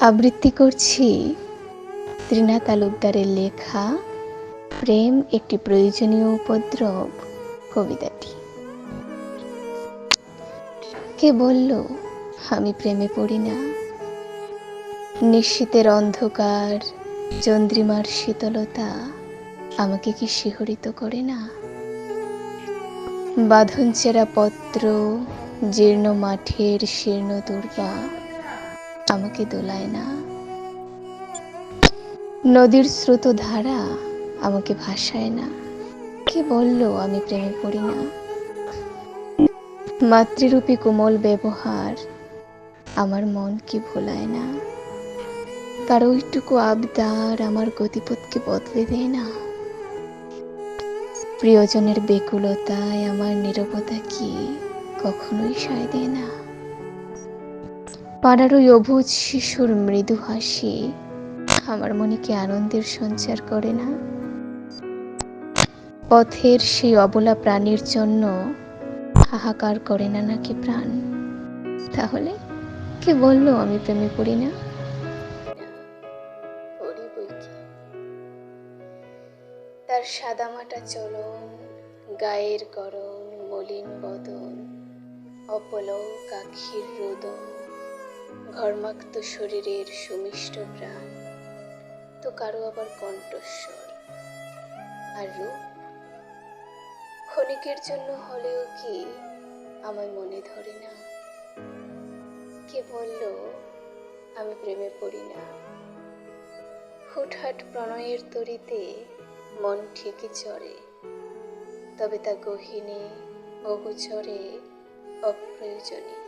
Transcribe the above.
আবৃত্তি করছি ত্রিনা তালুকদারের লেখা প্রেম একটি প্রয়োজনীয় উপদ্রব, কবিতাটি। কে বলল, আমি প্রেমে পড়ি না নিশ্চিতের অন্ধকার, চন্দ্রিমার শীতলতা আমাকে কি শিহরিত করে না? বাঁধন চেরা পত্র, জীর্ণ মাঠের শীর্ণ দুর্বা আমাকে দোলায় না। নদীর স্রোত ধারা আমাকে ভাসায় না। কে বলল আমি প্রেমে পড়ি না? মাতৃরূপী কোমল ব্যবহার আমার মন কি ভোলায় না। তার ওইটুকু আবদার আমার গতিপথকে বদলে দেয় না। প্রিয়জনের বেকুলতায় আমার নীরবতা কি কখনোই সায় দেয় না। পাড়ার ওই অবুজ শিশুর মৃদু হাসি আমার মনে কি আনন্দের সঞ্চার করে না? পথের সেই অবলা প্রাণীর জন্য হাহাকার করে না নাকি প্রাণ? তাহলে কে বলল আমি প্রেমে পড়ি না? তার সাদামাটা চলন, গায়ের গরম, মলিন বদন অপলক আখির রোদন। ঘর্মাক্ত শরীরের সুমিষ্ট প্রাণ। তো কারও আবার কণ্ঠস্বর। আর রূপ? ক্ষণিকের জন্য হলেও কি আমায় মনে ধরে না? কে বলল, আমি প্রেমে পড়ি না? হুটহাট প্রণয়ের তরিতে মন ঠিকই চড়ে। তবে তা গহিনে অগোচরে অপ্রয়োজনীয়।